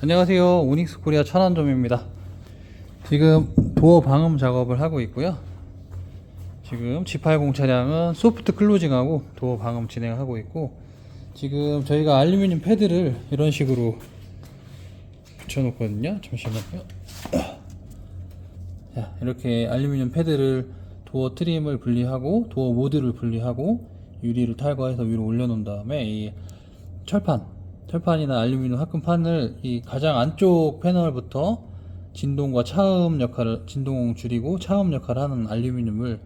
안녕하세요. 오닉스 코리아 천안점입니다. 지금 도어 방음 작업을 하고 있고요. 지금 G80 차량은 소프트 클로징하고 도어 방음 진행하고 있고 지금 저희가 알루미늄 패드를 이런 식으로 붙여놓거든요. 잠시만요. 자, 이렇게 알루미늄 패드를 도어 트림을 분리하고 도어 모드를 분리하고 유리를 탈거해서 위로 올려놓은 다음에 이 철판, 철판이나 알루미늄 합금판을 이 가장 안쪽 패널부터 진동과 차음 역할을 진동 줄이고 차음 역할을 하는 알루미늄을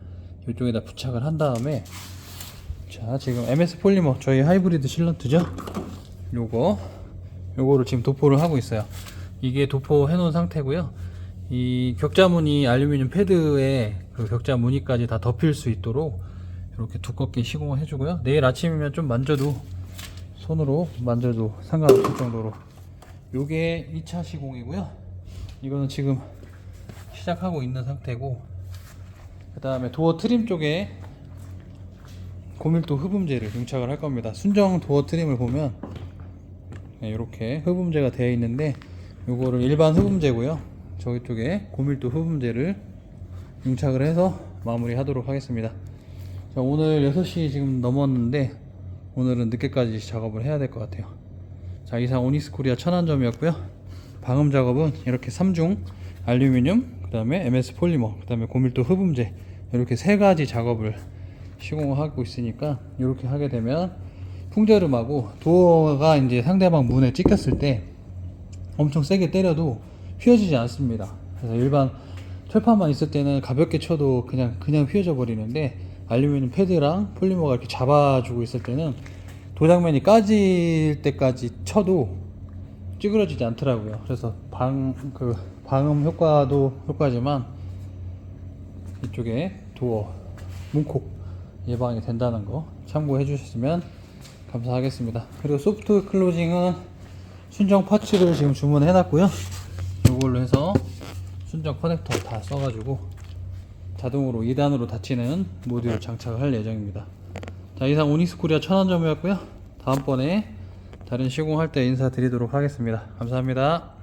이쪽에다 부착을 한 다음에 자 지금 MS 폴리머 저희 하이브리드 실런트죠? 요거 요거를 지금 도포를 하고 있어요. 이게 도포 해 놓은 상태고요. 이 격자무늬 알루미늄 패드에 그 격자 무늬까지 다 덮일 수 있도록 이렇게 두껍게 시공을 해주고요. 내일 아침이면 좀 만져도 손으로 만져도 상관없을 정도로. 요게 2차 시공이고요. 이거는 지금 시작하고 있는 상태고 그 다음에 도어 트림 쪽에 고밀도 흡음재를 용착을 할 겁니다. 순정 도어 트림을 보면 이렇게 흡음재가 되어 있는데 요거를 일반 흡음재고요. 저기 쪽에 고밀도 흡음재를 용착을 해서 마무리 하도록 하겠습니다. 자, 오늘 6시 지금 넘었는데 오늘은 늦게까지 작업을 해야 될 것 같아요. 자 이상 오니스 코리아 천안점이었고요. 방음 작업은 이렇게 3중 알루미늄 그 다음에 MS 폴리머 그 다음에 고밀도 흡음재 이렇게 세 가지 작업을 시공하고 있으니까 이렇게 하게 되면 풍절음하고 도어가 이제 상대방 문에 찍혔을 때 엄청 세게 때려도 휘어지지 않습니다. 그래서 일반 철판만 있을 때는 가볍게 쳐도 그냥 그냥 휘어져 버리는데 알루미늄 패드랑 폴리머가 이렇게 잡아주고 있을 때는 도장면이 까질 때까지 쳐도 찌그러지지 않더라고요. 그래서 방 그 방음 효과도 효과지만 이쪽에 도어 문콕 예방이 된다는 거 참고해 주셨으면 감사하겠습니다. 그리고 소프트 클로징은 순정 파츠를 지금 주문해 놨고요. 이걸로 해서 순정 커넥터 다 써가지고 자동으로 2단으로 닫히는 모듈 장착을 할 예정입니다. 자 이상 오닉스 코리아 천안점이었고요. 다음번에 다른 시공할 때 인사드리도록 하겠습니다. 감사합니다.